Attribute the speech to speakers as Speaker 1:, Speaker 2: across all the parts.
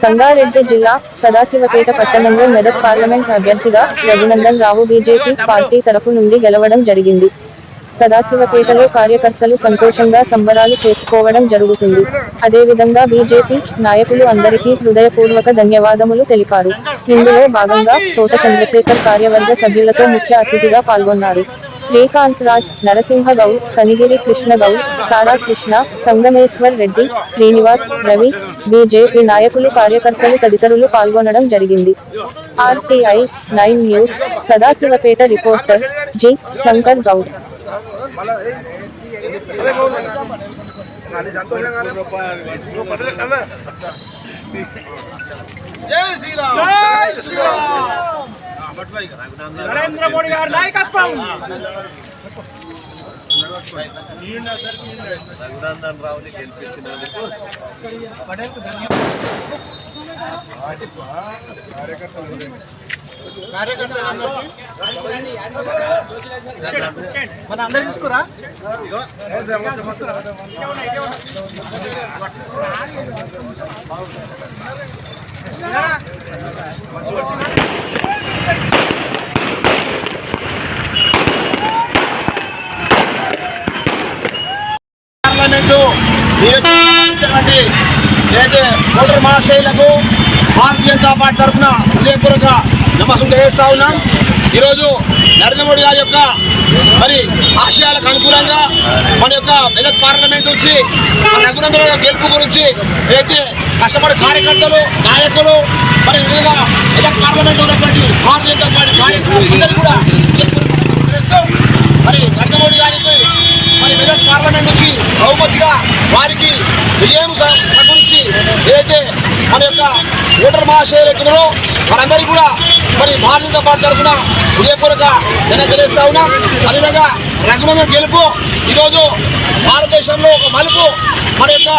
Speaker 1: సంగారెడ్డి జిల్లా సదాశివపేట పట్టణంలో మెదక్ పార్లమెంట్ అభ్యర్థిగా రఘునందన్ రావు బీజేపీ పార్టీ తరఫు నుండి గెలవడం జరిగింది. సదాశివపేటలో కార్యకర్తలు సంతోషంగా సంబరాలు చేసుకోవడం జరుగుతుంది. అదేవిధంగా బీజేపీ నాయకులు అందరికీ హృదయపూర్వక ధన్యవాదములు తెలిపారు. ఇందులో భాగంగా తోట చంద్రశేఖర్ కార్యవర్గ సభ్యులతో ముఖ్య అతిథిగా పాల్గొన్నారు. శ్రీకాంత్ రాజ్ నరసింహగౌడ్ కనిగిరి కృష్ణగౌడ్ సారా కృష్ణ సంగమేశ్వర్ రెడ్డి శ్రీనివాస్ రవి బీజేపీ నాయకులు కార్యకర్తలు తదితరులు పాల్గొనడం జరిగింది. RTI nine news Sadasivapet reporter G. Shankar Goud.
Speaker 2: జై శ్రీరామ్ జై శ్రీరామ్. నరేంద్ర మోడీ గారి నాయకత్వం.
Speaker 3: రఘునందన్ రావుని గెలిపించినందుకు
Speaker 2: మన అందరు తీసుకురా పార్లమెంటు నేటి ఓటర్ మహాశైలకు భారతీయ జనతా పార్టీ తరఫున హృదయపూర్వక నమస్కారం తెలియజేస్తా ఉన్నాం. ఈరోజు నరేంద్ర మోడీ గారి యొక్క మరి ఆశయాలకు అనుకూలంగా మన యొక్క మెదక్ పార్లమెంట్ నుంచి మన రఘునందన గెలుపు గురించి అయితే కష్టపడే కార్యకర్తలు నాయకులు మరి విధంగా మెదక్ పార్లమెంట్ ఉన్నటువంటి భారతీయ జనతా పార్టీ నాయకులు అందరూ కూడా తెలియజేస్తూ మరి నరేంద్ర మోడీ గారికి మరి మెదక్ పార్లమెంట్ నుంచి బహుమతిగా వారికి విజయం గురించి ఏదైతే మన యొక్క ఓటర్ మహాశయులు మనందరికీ కూడా మరి భారతీయ జనతా పార్టీ తరఫున హృదయపూర్వక జన తెలియజేస్తా ఉన్నాం. అదేవిధంగా రఘునందన్ గెలుపు ఈరోజు భారతదేశంలో ఒక మలుపు మన యొక్క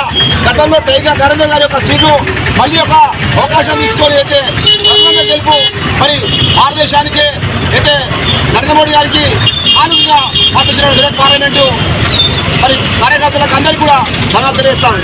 Speaker 2: గతంలో టైగర్ నరేంద్ర గారి యొక్క సీటు మళ్ళీ ఒక అవకాశం తీసుకొని అయితే రఘునందన్ గెలుపు మరి భారతదేశానికి అయితే నరేంద్ర మోడీ గారికి ఆనందంగా పంపించిన పార్లమెంటు మరి కార్యకర్తలకు అందరికీ కూడా మనం తెలియజేస్తాం